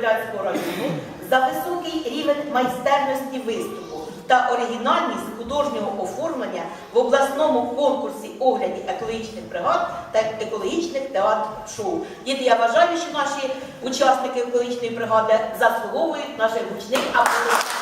Подільського району за високий рівень майстерності виступу та оригінальність художнього оформлення в обласному конкурсі огляді екологічних бригад та екологічних театр-шоу. Діти, я вважаю, що наші учасники екологічної бригади заслуговують наших гучних аплодисментів.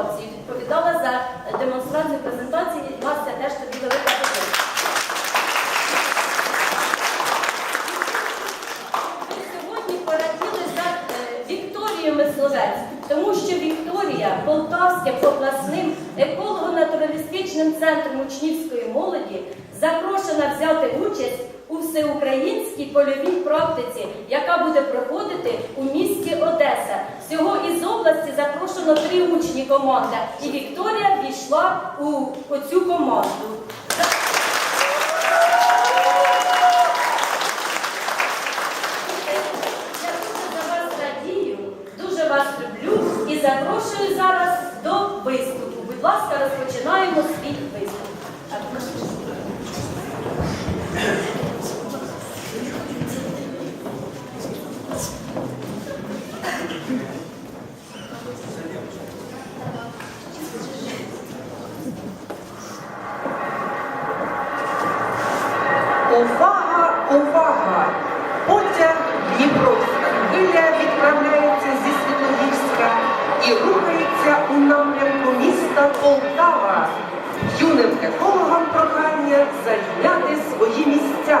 Презентацію. Відповідала за демонстрацію презентації. Настя теж тобі велика. Ми сьогодні пораділи за е, Вікторією Мисловець, тому що Вікторія Полтавським обласним еколого-натуралістичним центром учнівської молоді запрошена взяти участь всеукраїнській польовій практиці, яка буде проходити у місті Одеса. Всього із області запрошено три учні команди, і Вікторія війшла у оцю команду. Полтава. Юним екологам прохання зайняти свої місця.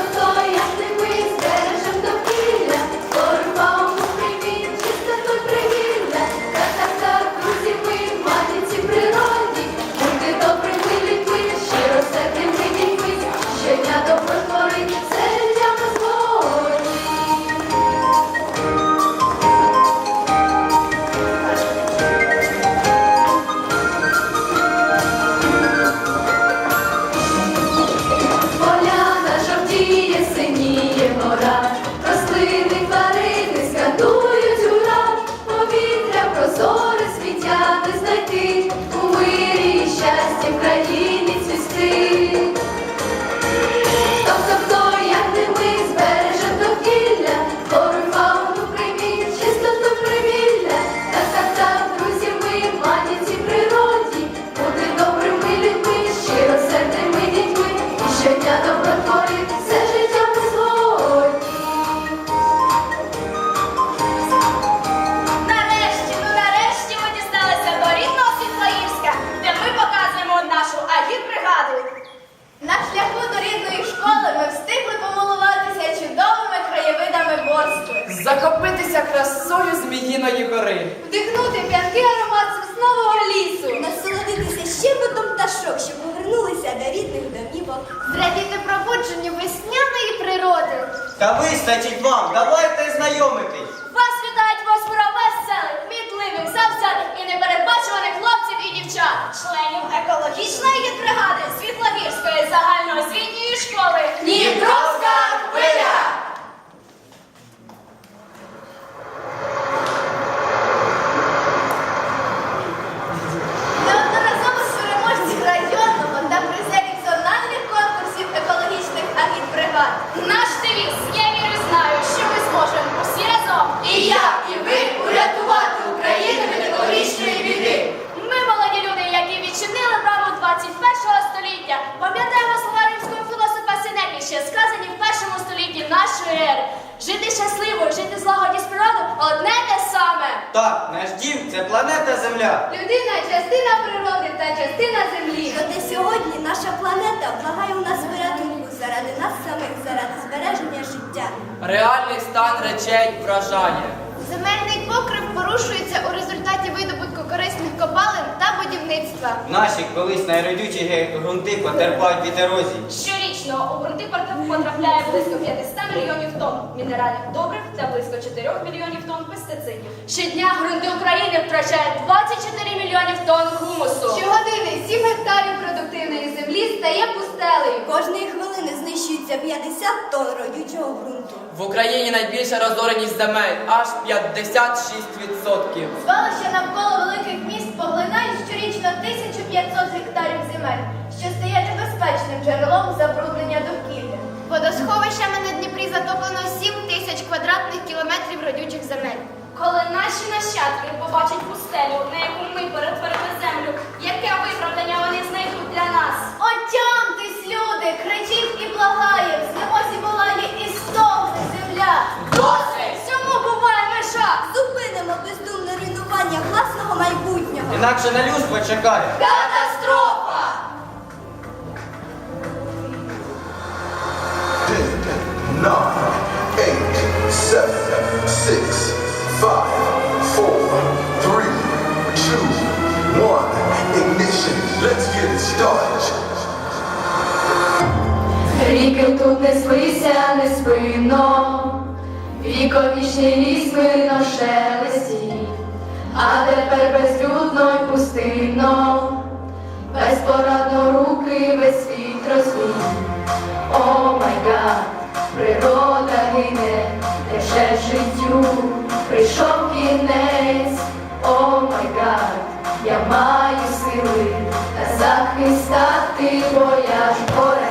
Захопитися красою Зміїної гори. Вдихнути п'янкий аромат соснового лісу. Насолодитися щебетом пташок, що повернулися до рідних домівок. Зрадіти пробудженню весняної природи. Та вистачить вам, давайте знайомитись. Вас вітають восьмеро веселих, кмітливих, завзятих і непередбачуваних хлопців і дівчат, членів екологічної бригади Світлогірської загальноосвітньої школи Дніпровська хвиля! планета Земля. Людина частина природи та частина землі. Проте сьогодні наша планета благає у нас порятунку заради нас самих, заради збереження життя. Реальний стан речей вражає. Земельний покрив порушується у результаті видобутку корисних копалин та будівництва. Наші колись найродючі ґрунти потерпають від ерозії. Щорічно у ґрунти пот- потрапляє близько 500 мільйонів тонн мінеральних добрив та близько 4 мільйонів тонн пестицидів. Щодня ґрунти України втрачають 24 мільйонів тонн хумусу. Щогодини 7 гектарів продуктивної землі стає пустелею. Кожної хвилини знищується 50 тонн родючого ґрунту. В Україні найбільша розореність земель аж 56%. Звалища навколо великих міст поглинають щорічно 1500 гектарів земель, що стає небезпечним джерелом забруднення довкілля. Водосховищами на Дніпрі затоплено 7 тисяч квадратних кілометрів родючих земель. Коли наші нащадки побачать пустелю, на яку ми перетворили землю, яке виправдання вони знайдуть для нас? Отямтесь, люди, кричить і благає, в знемозі волає і стогне земля. Досить! Всьому буває межа! Зупинимо бездумне руйнування власного майбутнього. Інакше на людство чекає. Катастрофа! Ріки тут неслися неспинно, віковічний ліс мирно шелестів, а тепер безлюдно й пустинно, безпорадно руки весь світ розвів. О май гад, природа гине, лише життю прийшов кінець. О май гад, я маю сили на захист стати, бо я ж борець.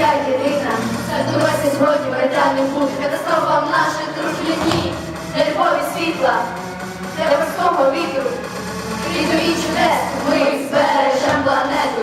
Моя єдина. Задумайся згодні британий путь, катастрофа в нашій дружні. Для любові світла, для морського вітру. І чудес, ми збережем планету.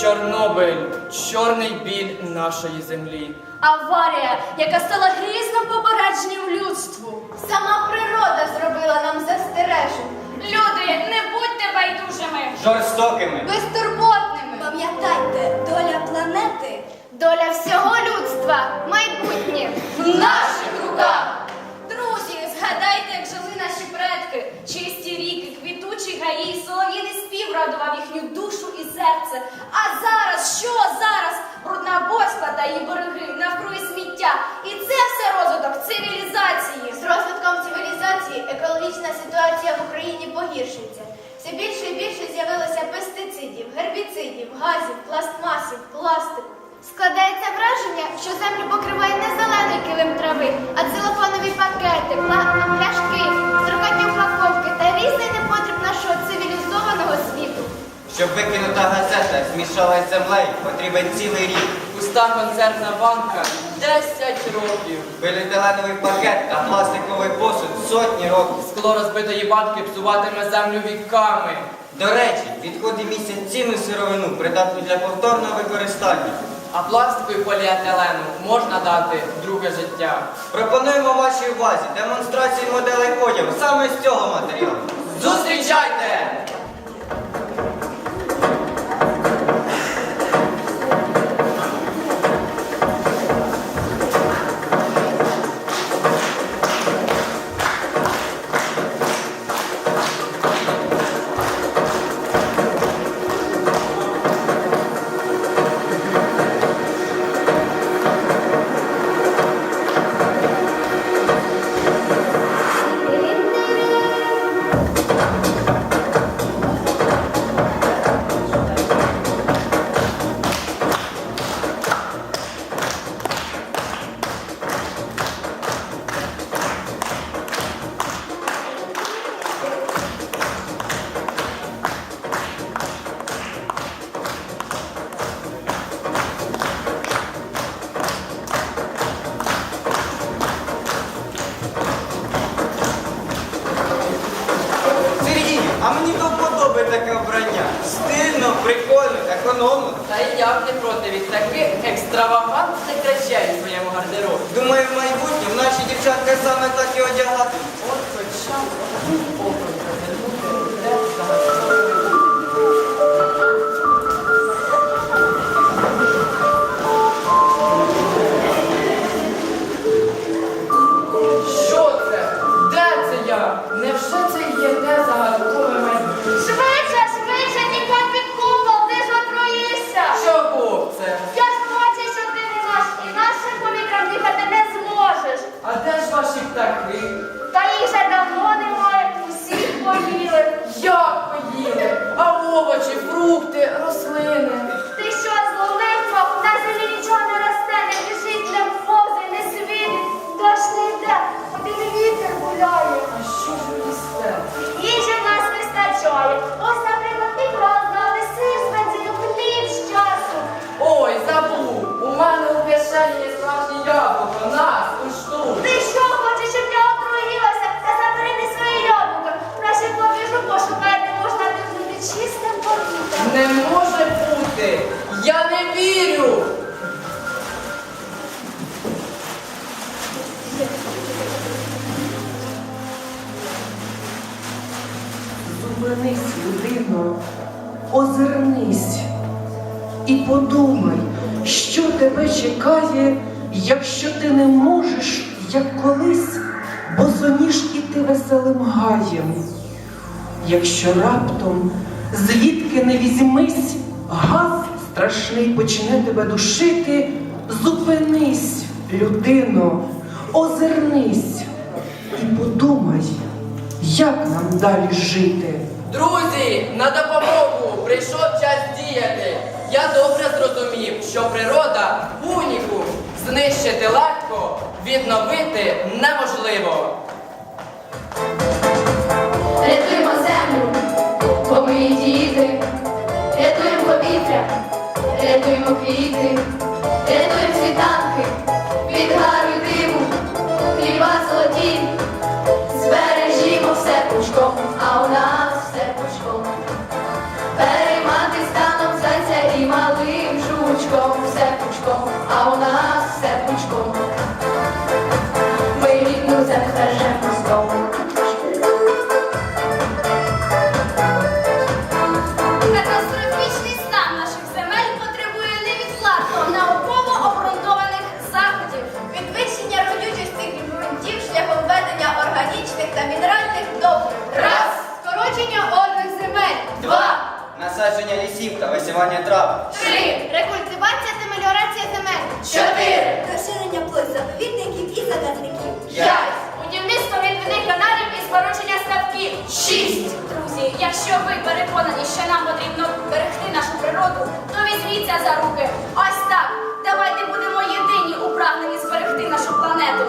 Чорнобиль, чорний біль нашої землі. Аварія, яка стала грізним попередженням людству. Сама природа зробила нам застереження. Люди, не будьте байдужими. Жорстокими. Безтурботними. Пам'ятайте, доля планети Доля всього людства, майбутнє в наших руках. Друзі, згадайте, як жили наші предки. Чисті ріки, квітучі гаї, солов'їний спів радував їхню душу і серце. А зараз, що зараз? Брудна бочка та її береги, навкруги сміття. І це все розвиток цивілізації. З розвитком цивілізації екологічна ситуація в Україні погіршується. Все більше і більше з'явилося пестицидів, гербіцидів, газів, пластмасів, пластику. Складається враження, що землю покриває не зелений килим трави, а целофанові пакети, пляшки, циркотні упаковки та різний непотріб нашого цивілізованого світу. Щоб викинута газета змішалась з землею, потрібен цілий рік. Пуста консервна банка 10 років. Поліетиленовий пакет та пластиковий посуд сотні років. Скло розбитої банки псуватиме землю віками. До речі, відходи містять цінну сировину, придатну для повторного використання. А пластику і поліетилену можна дати друге життя. Пропонуємо вашій увазі демонстрацію моделей одягу саме з цього матеріалу. Зустрічайте! Та й я б не проти від таких екстравагантних речей в своєму гардеробі. Думаю, в майбутньому наші дівчатка саме так і одягатимуть. От хоча фрукти, рослини. Вірю! Зупинись, людино, озирнись і подумай, що тебе чекає, якщо ти не можеш, як колись, босоніж іти веселим гаєм. Якщо раптом звідки не візьмись, газ страшний почне тебе душити, зупинись, людино, озирнись і подумай, як нам далі жити. Друзі, на допомогу! Прийшов час діяти! Я добре зрозумів, що природа унікум знищити легко, відновити неможливо. Рятуємо землю, бо ми її діти, рятуємо повітря, рятуємо квіти, рятуємо світанки, від гару диму, хліба золоті, збережімо все пучком, а у нас все пучком. Переймати станом зайця і малим жучком, все пучком, якщо ви переконані, що нам потрібно берегти нашу природу, то візьміться за руки. Ось так. Давайте будемо єдині у прагненні зберегти нашу планету.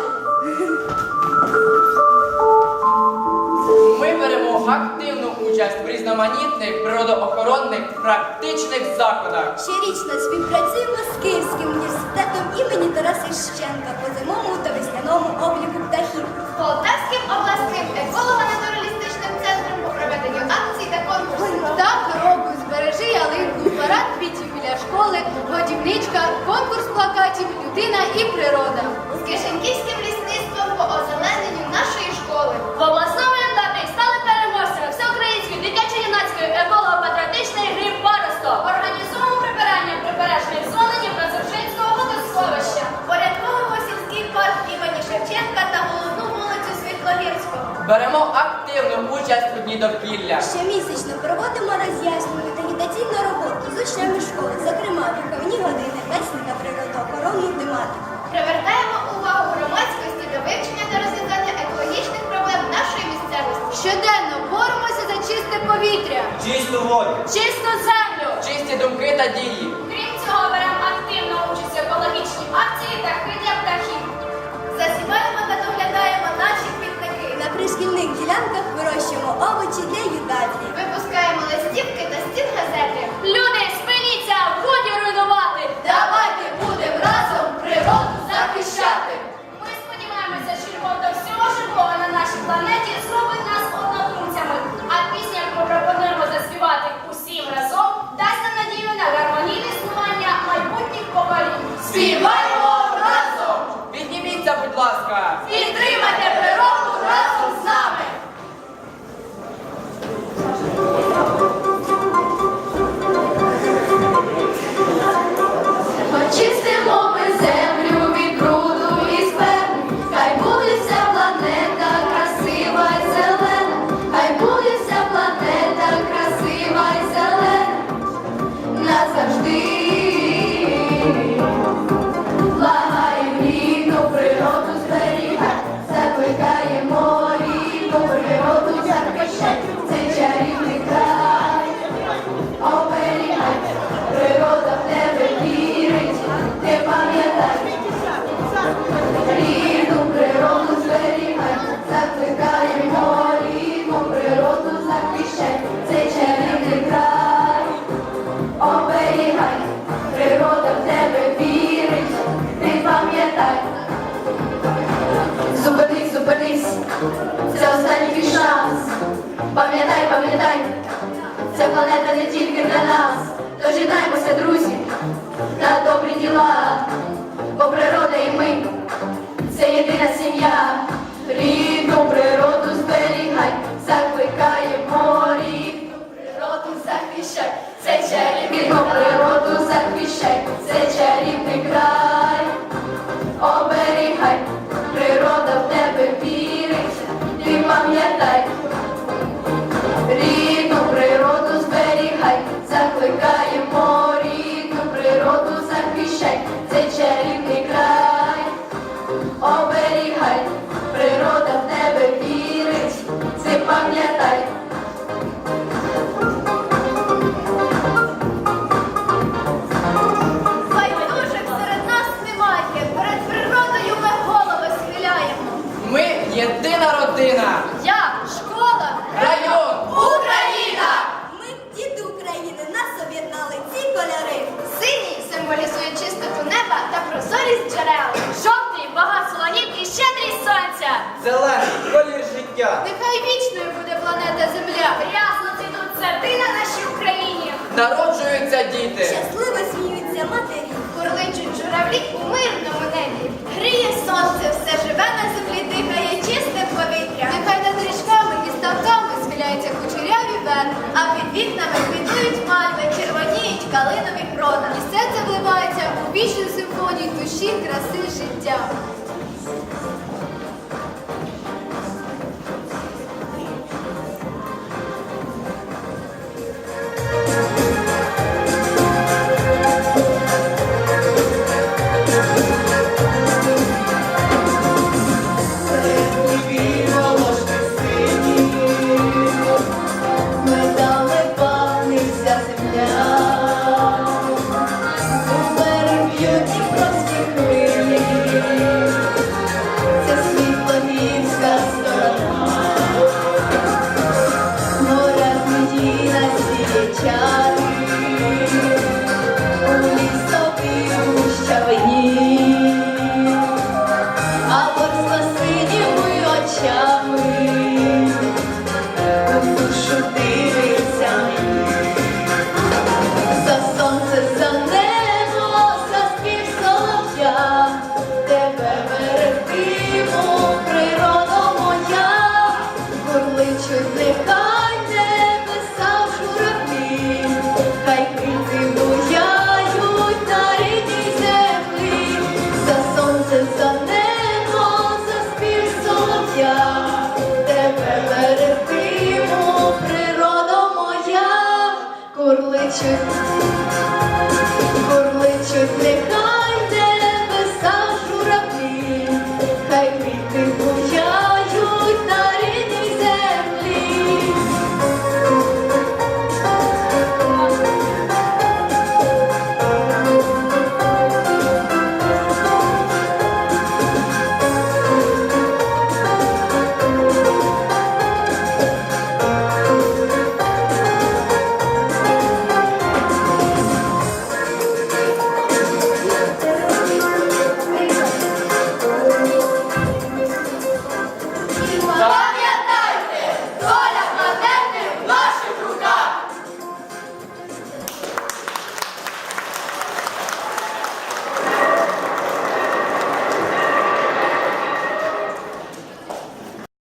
Ми беремо активну участь в різноманітних природоохоронних практичних заходах. Щорічно співпрацюємо з Київським університетом імені Тараса Шевченка по зимовому та весняному обліку птахів. Полтавським обласним проведенню Так, року збережи ялинку, парад квітів біля школи, годівничка, конкурс плакатів, людина і природа. з Кишеньківським лісництвом по озелененню нашої школи. В обласному етапі стали переможцями всеукраїнської дитячо-юнацької еколого-патріотичної гри «Паросток». Організуємо прибирання прибережної зони Дніпродзержинського водосховища. Порядковуємо сільський парк імені Шевченка та головну вулицю Світлогірського. Беремо активну дні довкілля. Щомісячно проводимо роз'яснювальну та агітаційну роботу з учнями школи, зокрема виховні години, лесні та природоохоронну тематику. Привертаємо увагу громадськості до вивчення та розв'язання екологічних проблем нашої місцевості. Щоденно боремося за чисте повітря. Чисту воду. Чисту землю! Чисті думки та дії. Крім цього, беремо активну участь в екологічній акції та хи птахів. Засіваємо та доглядаємо наші пришкільних ділянках вирощуємо овочі для їдальні. Випускаємо листівки та стін газети. Люди, спиніться! Годі руйнувати! Давайте будемо разом природу захищати! Ми сподіваємося, що любов до всього живого на нашій планеті це душі, краси, життя.